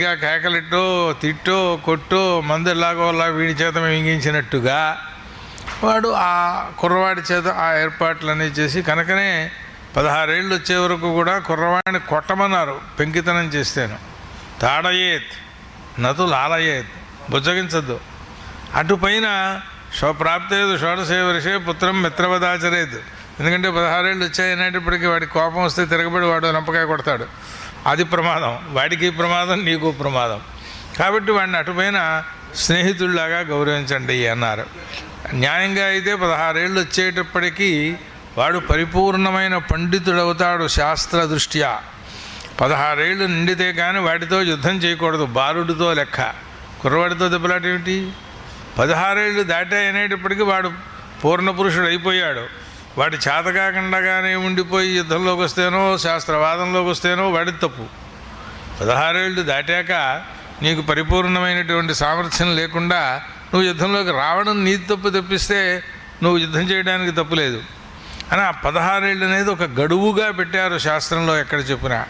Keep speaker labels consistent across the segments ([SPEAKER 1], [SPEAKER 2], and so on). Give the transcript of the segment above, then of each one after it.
[SPEAKER 1] గట్టిగా కేకలిట్టు తిట్టో కొట్టో మందు ఎలాగోలా వీడి చేత మింగించినట్టుగా వాడు ఆ కుర్రవాడి చేత ఆ ఏర్పాట్లన్నీ చేసి కనుకనే పదహారేళ్ళు వచ్చే వరకు కూడా కుర్రవాడిని కొట్టమన్నారు పెంకితనం చేస్తేను. తాడయేత్ నతు లాలయేత్ బుజ్జగించద్దు. అటుపైన స్వప్రాప్తేదు షోడశే వర్షే పుత్రం మిత్రవదాచరేదు ఎందుకంటే పదహారేళ్ళు వచ్చాయనేటప్పటికీ వాడికి కోపం వస్తే తిరగబడి వాడు రంపకాయ కొడతాడు. అది ప్రమాదం. వాడికి ప్రమాదం నీకు ప్రమాదం. కాబట్టి వాడిని అటుపైన స్నేహితుల్లాగా గౌరవించండి అన్నారు. న్యాయంగా అయితే పదహారేళ్ళు వచ్చేటప్పటికీ వాడు పరిపూర్ణమైన పండితుడవుతాడు శాస్త్ర దృష్ట్యా పదహారేళ్ళు నిండితే కానీ వాటితో యుద్ధం చేయకూడదు బారుడితో లెక్క. కుర్రవాడితో దెబ్బలాటేమిటి? పదహారేళ్ళు దాటాయనేటప్పటికీ వాడు పూర్ణ పురుషుడు అయిపోయాడు వాడి చేతకాకుండగానే ఉండిపోయి యుద్ధంలోకి వస్తేనో శాస్త్రవాదంలోకి వస్తేనో వాడి తప్పు. పదహారేళ్ళు దాటాక నీకు పరిపూర్ణమైనటువంటి సామర్థ్యం లేకుండా నువ్వు యుద్ధంలోకి రావడం నీ తప్పు తప్పిస్తే నువ్వు యుద్ధం చేయడానికి తప్పు లేదు. అని ఆ పదహారేళ్ళు అనేది ఒక గడువుగా పెట్టారు శాస్త్రంలో ఎక్కడ చెప్పినా.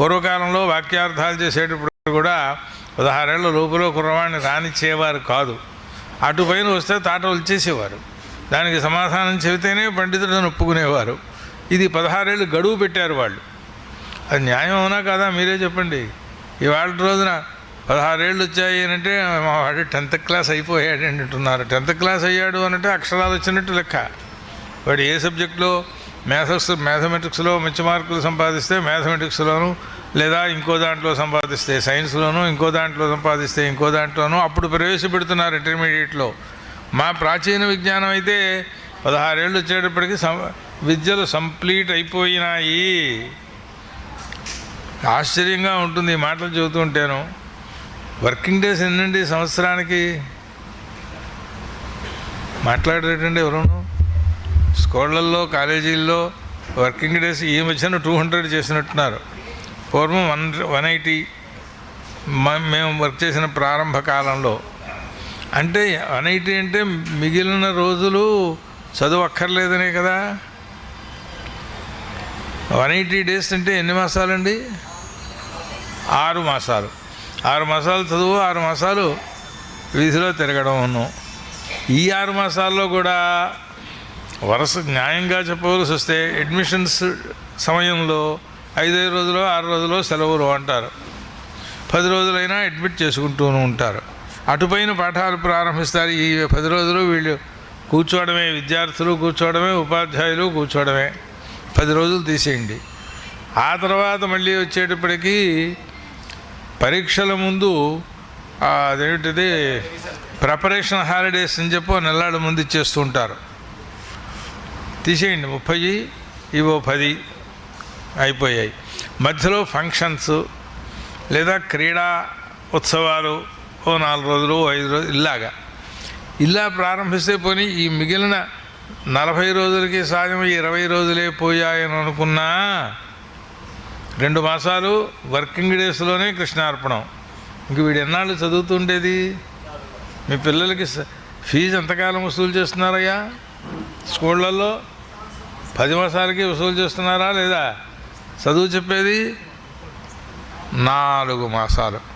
[SPEAKER 1] పూర్వకాలంలో వాక్యార్థాలు చేసేటప్పుడు కూడా పదహారేళ్ళ లోపల కుర్రవాడిని రానిచ్చేవారు కాదు. అటుపైన వస్తే తాట వచ్చేసేవారు దానికి సమాధానం చెబితేనే పండితులను ఒప్పుకునేవారు. ఇది పదహారేళ్ళు గడువు పెట్టారు వాళ్ళు. అది న్యాయం అవునా కాదా మీరే చెప్పండి. ఇవాళ రోజున పదహారేళ్ళు వచ్చాయి అంటే మా వాడు టెన్త్ క్లాస్ అయిపోయాడు అని అంటున్నారు. టెన్త్ క్లాస్ అయ్యాడు అనంటే అక్షరాలు వచ్చినట్టు లెక్క. వాడు ఏ సబ్జెక్టులో? మ్యాథ్స్ మ్యాథమెటిక్స్లో మంచి మార్కులు సంపాదిస్తే మ్యాథమెటిక్స్లోను లేదా ఇంకో దాంట్లో సంపాదిస్తే సైన్స్లోను ఇంకో దాంట్లో సంపాదిస్తే ఇంకో దాంట్లోనూ అప్పుడు ప్రవేశపెడుతున్నారు ఇంటర్మీడియట్లో. మా ప్రాచీన విజ్ఞానం అయితే పదహారేళ్ళు వచ్చేటప్పటికి సం విద్యలు కంప్లీట్ అయిపోయినాయి. ఆశ్చర్యంగా ఉంటుంది ఈ మాటలు చెబుతూ ఉంటాను వర్కింగ్ డేస్ ఎన్నండి సంవత్సరానికి? మాట్లాడేటండి ఎవరును? స్కూళ్ళల్లో కాలేజీల్లో వర్కింగ్ డేస్ ఈ మధ్యన టూ హండ్రెడ్ చేసినట్టున్నారు. పూర్వం వన్ వన్ ఎయిటీ. మేము వర్క్ చేసిన ప్రారంభ కాలంలో అంటే వన్ ఎయిటీ అంటే మిగిలిన రోజులు చదువు అక్కర్లేదనే కదా. వన్ ఎయిటీ డేస్ అంటే ఎన్ని మాసాలండి? ఆరు మాసాలు. ఆరు మాసాలు చదువు ఆరు మాసాలు వీధిలో తిరగడం ఈ ఆరు మాసాల్లో కూడా వరుస న్యాయంగా చెప్పవలసి వస్తే అడ్మిషన్స్ సమయంలో ఐదైదు రోజులు ఆరు రోజులు సెలవులు అంటారు. పది రోజులైనా అడ్మిట్ చేసుకుంటూనే ఉంటారు. అటుపైన పాఠాలు ప్రారంభిస్తారు. ఈ పది రోజులు వీళ్ళు కూర్చోవడమే విద్యార్థులు కూర్చోవడమే ఉపాధ్యాయులు కూర్చోవడమే. పది రోజులు తీసేయండి. ఆ తర్వాత మళ్ళీ వచ్చేటప్పటికి పరీక్షల ముందు అదేమిటిది ప్రిపరేషన్ హాలిడేస్ అని చెప్పి ఓ ముందు ఇచ్చేస్తూ ఉంటారు. తీసేయండి. ముప్పై ఇవో పది అయిపోయాయి. మధ్యలో ఫంక్షన్స్ లేదా క్రీడా ఉత్సవాలు ఓ నాలుగు రోజులు ఓ ఐదు రోజులు ఇలాగా. ఇలా ప్రారంభిస్తే పోనీ ఈ మిగిలిన నలభై రోజులకి సాయం ఇరవై రోజులే పోయాయని అనుకున్నా రెండు మాసాలు వర్కింగ్ డేస్లోనే కృష్ణార్పణం. ఇంక వీడు ఎన్నాళ్ళు చదువుతుండేది? మీ పిల్లలకి స- ఫీజు ఎంతకాలం వసూలు చేస్తున్నారయ్యా? స్కూళ్ళల్లో పది మాసాలకి వసూలు చేస్తున్నారా లేదా? చదువు చెప్పేది? నాలుగు మాసాలు.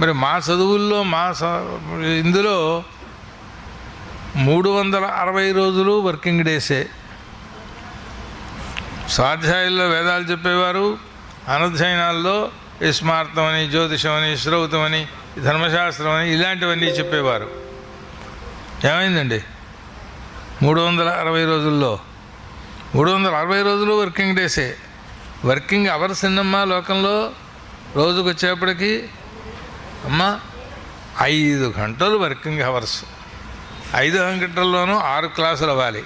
[SPEAKER 1] మరి మా చదువుల్లో మా స- ఇందులో మూడు వందల అరవై రోజులు వర్కింగ్ డేసే. స్వాధ్యాయుల్లో వేదాలు చెప్పేవారు అనధ్యయనాల్లో ఇస్మార్థం అని జ్యోతిషం అని శ్రౌతం అని ధర్మశాస్త్రం అని ఇలాంటివన్నీ చెప్పేవారు. ఏమైందండి? మూడు వందల అరవై రోజుల్లో. మూడు వందల అరవై రోజులు వర్కింగ్ డేసే. వర్కింగ్ అవర్స్ ఎన్నమ్మా లోకంలో రోజుకు వచ్చేప్పటికి అమ్మా ఐదు గంటలు వర్కింగ్ అవర్స్. ఐదు గంటల్లోనూ ఆరు క్లాసులు అవ్వాలి.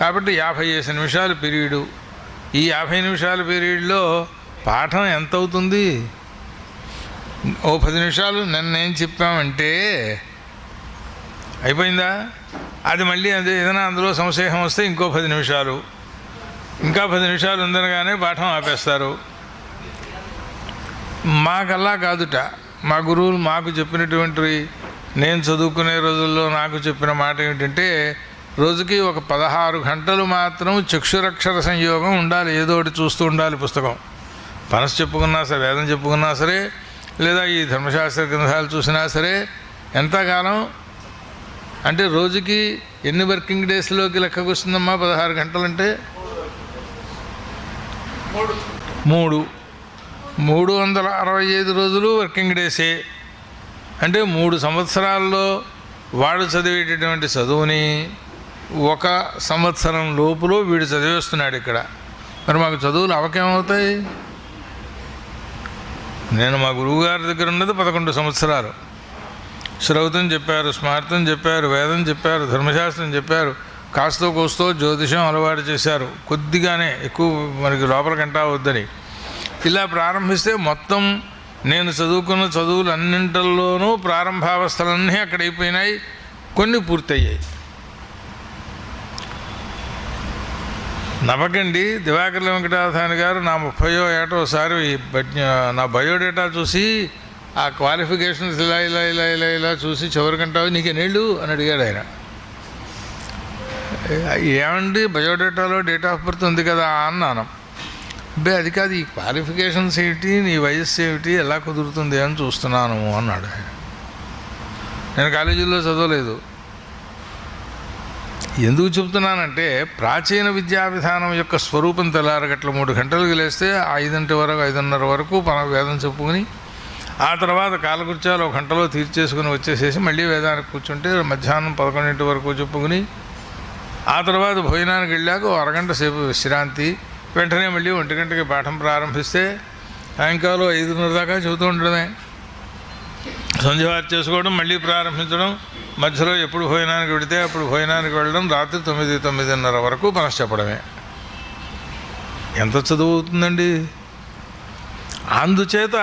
[SPEAKER 1] కాబట్టి యాభై ఐదు నిమిషాలు పీరియడు. ఈ యాభై నిమిషాల పీరియడ్లో పాఠం ఎంత అవుతుంది ఓ పది నిమిషాలు నిన్న ఏం చెప్పామంటే అయిపోయిందా? అది మళ్ళీ అదే ఏదైనా అందులో సంశయం వస్తే ఇంకో పది నిమిషాలు. ఇంకా పది నిమిషాలు ఉందనగానే పాఠం ఆపేస్తారు. మాకల్లా కాదుట. మా గురువులు మాకు చెప్పినటువంటి నేను చదువుకునే రోజుల్లో నాకు చెప్పిన మాట ఏమిటంటే రోజుకి ఒక పదహారు గంటలు మాత్రం చక్షురక్షర సంయోగం ఉండాలి ఏదో ఒకటి చూస్తూ ఉండాలి పుస్తకం. మనసు చెప్పుకున్నా సరే వేదం చెప్పుకున్నా సరే లేదా ఈ ధర్మశాస్త్ర గ్రంథాలు చూసినా సరే ఎంతకాలం అంటే రోజుకి ఎన్ని వర్కింగ్ డేస్లోకి లెక్కకు వస్తుందమ్మా పదహారు గంటలంటే? మూడు. మూడు వందల అరవై ఐదు రోజులు వర్కింగ్ డేసే. అంటే మూడు సంవత్సరాల్లో వాడు చదివేటటువంటి చదువుని ఒక సంవత్సరం లోపులో వీడు చదివేస్తున్నాడు ఇక్కడ. మరి మాకు చదువులు అవకేమవుతాయి? నేను మా గురువుగారి దగ్గర ఉన్నది పదకొండు సంవత్సరాలు. శ్రౌతం చెప్పారు స్మార్తం చెప్పారు వేదం చెప్పారు ధర్మశాస్త్రం చెప్పారు కాస్తో కోస్తో జ్యోతిషం అలవాటు చేశారు. కొద్దిగానే ఎక్కువ మనకి లోపలికంటా వద్దని. ఇలా ప్రారంభిస్తే మొత్తం నేను చదువుకున్న చదువులు అన్నింటిలోనూ ప్రారంభావస్థలన్నీ అక్కడ అయిపోయినాయి కొన్ని పూర్తయ్యాయి. నవ్వకండి దివాకర్ వెంకటాధాని గారు నా ముప్పయో ఏటో నా బయోడేటా చూసి ఆ క్వాలిఫికేషన్స్ ఇలా ఇలా ఇలా ఇలా ఇలా చూసి చివరికంటావు నీకు ఎన్నేళ్ళు అని అడిగాడు ఆయన. ఏమండి బయోడేటాలో డేట్ ఆఫ్ బర్త్ ఉంది కదా అన్నాను. అబ్బే అది కాదు ఈ క్వాలిఫికేషన్స్ ఏమిటి నీ వయస్సు ఏమిటి ఎలా కుదురుతుంది అని చూస్తున్నాను అన్నాడు నేను కాలేజీలో చదవలేదు. ఎందుకు చెప్తున్నానంటే ప్రాచీన విద్యా విధానం యొక్క స్వరూపం తెల్లారగట్ల మూడు గంటలకు లేస్తే ఐదింటి వరకు ఐదున్నర వరకు మన వేదం చెప్పుకుని ఆ తర్వాత కాలకృత్యాలు ఒక గంటలో తీర్చేసుకుని వచ్చేసేసి మళ్ళీ వేదానికి కూర్చుంటే మధ్యాహ్నం పదకొండింటి వరకు చెప్పుకుని ఆ తర్వాత భోజనానికి వెళ్ళాక అరగంట సేపు విశ్రాంతి వెంటనే మళ్ళీ ఒంటి గంటకి పాఠం ప్రారంభిస్తే సాయంకాలం ఐదున్నర దాకా చెబుతూ ఉండడమే. సంధ్యవారి చేసుకోవడం మళ్ళీ ప్రారంభించడం మధ్యలో ఎప్పుడు భోజనానికి వెడితే అప్పుడు భోజనానికి వెళ్ళడం రాత్రి తొమ్మిది తొమ్మిదిన్నర వరకు మనసు చెప్పడమే ఎంత చదువు అవుతుందండి అందుచేత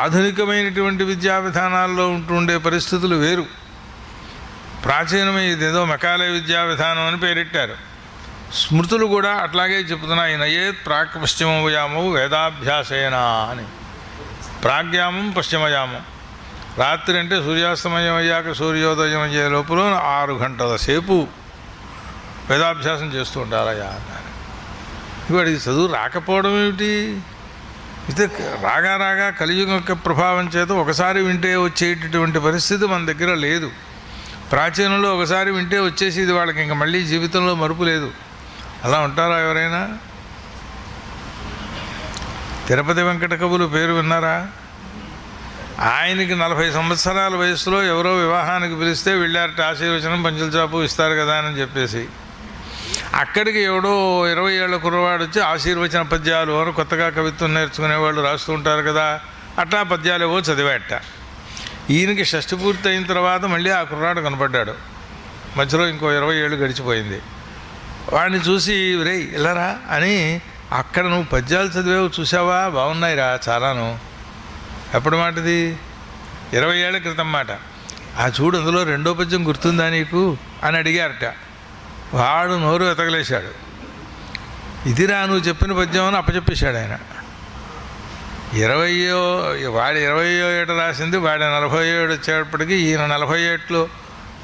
[SPEAKER 1] ఆధునికమైనటువంటి విద్యా విధానాల్లో ఉంటుండే పరిస్థితులు వేరు. ప్రాచీనమే ఇదేదో మెకాలే విద్యా విధానం అని పేరెట్టారు. స్మృతులు కూడా అట్లాగే చెబుతున్నాయి నయేత్ ప్రాక్ పశ్చిమయామం వేదాభ్యాసేన అని. ప్రాగ్యామం పశ్చిమయామం రాత్రి అంటే సూర్యాస్తమయం అయ్యాక సూర్యోదయం అయ్యే లోపల ఆరు గంటల సేపు వేదాభ్యాసం చేస్తూ ఉంటారయ్యా అన్నారు. వాడికి చదువు రాకపోవడం ఏమిటి? అయితే రాగా రాగా కలియుగం యొక్క ప్రభావం చేత ఒకసారి వింటే వచ్చేటటువంటి పరిస్థితి మన దగ్గర లేదు. ప్రాచీనంలో ఒకసారి వింటే వచ్చేసేది వాళ్ళకి ఇంకా మళ్ళీ జీవితంలో మరుపు లేదు. అలా ఉంటారా ఎవరైనా? తిరుపతి వెంకట కవులు పేరు విన్నారా? ఆయనకి నలభై సంవత్సరాల వయసులో ఎవరో వివాహానికి పిలిస్తే వెళ్ళారట ఆశీర్వచనం పంచుల చాపు ఇస్తారు కదా అని చెప్పేసి. అక్కడికి ఎవడో ఇరవై ఏళ్ళ కుర్రవాడు వచ్చి ఆశీర్వచన పద్యాలు అని కొత్తగా కవిత్వం నేర్చుకునేవాళ్ళు రాస్తూ ఉంటారు కదా అట్లా పద్యాలు ఏవో చదివాట ఈయనకి షష్టి పూర్తి అయిన తర్వాత మళ్ళీ ఆ కుర్రాడు కనపడ్డాడు. మధ్యలో ఇంకో ఇరవై ఏళ్ళు గడిచిపోయింది. వాడిని చూసి రే ఇల్లరా అని అక్కడ నువ్వు పద్యాలు చదివావు చూసావా బాగున్నాయిరా చాలాను. ఎప్పటి మాటది? ఇరవై ఏళ్ళ క్రితం మాట. ఆ చూడు అందులో రెండో పద్యం గుర్తుందా నీకు? అని అడిగారట. వాడు నోరు ఎతగలేశాడు ఇదిరా నువ్వు చెప్పిన పద్యం అని అప్పచెప్పేశాడు ఆయన. ఇరవయో వాడు ఇరవయో ఏడు రాసింది వాడు నలభై ఏడు వచ్చేటప్పటికి ఈయన నలభై ఏట్లో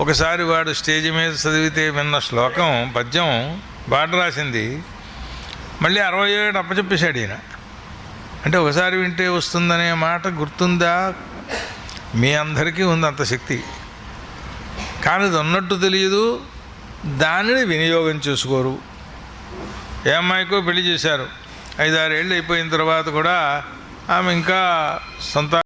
[SPEAKER 1] ఒకసారి వాడు స్టేజ్ మీద చదివితే విన్న శ్లోకం పద్యం వాడు రాసింది. మళ్ళీ అరవై ఏడు అప్పచెప్పేశాడు ఈయన. అంటే ఒకసారి వింటే వస్తుందనే మాట గుర్తుందా? మీ అందరికీ ఉంది అంత శక్తి. కానీ అది ఉన్నట్టు తెలియదు. దానిని వినియోగం చేసుకోరు. ఏ అమ్మాయికో పెళ్ళి చేశారు. ఐదారేళ్ళు అయిపోయిన తర్వాత కూడా ఆమె ఇంకా సొంత